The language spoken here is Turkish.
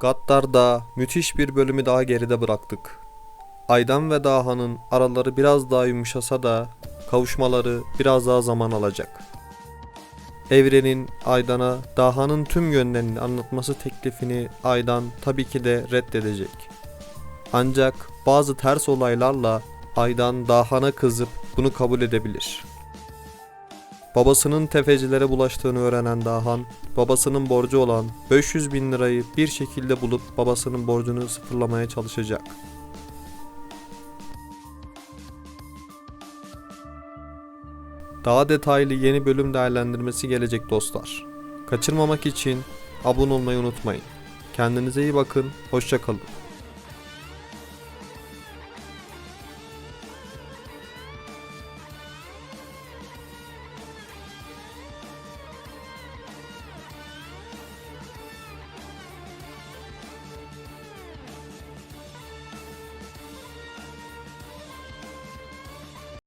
Gattar'da müthiş bir bölümü daha geride bıraktık. Aydan ve Daha'nın araları biraz daha yumuşasa da kavuşmaları biraz daha zaman alacak. Evrenin Aydan'a Daha'nın tüm yönlerini anlatması teklifini Aydan tabii ki de reddedecek. Ancak bazı ters olaylarla Aydan Dahan'a kızıp bunu kabul edebilir. Babasının tefecilere bulaştığını öğrenen Dahan, babasının borcu olan 500 bin lirayı bir şekilde bulup babasının borcunu sıfırlamaya çalışacak. Daha detaylı yeni bölüm değerlendirmesi gelecek dostlar. Kaçırmamak için abone olmayı unutmayın. Kendinize iyi bakın, hoşçakalın.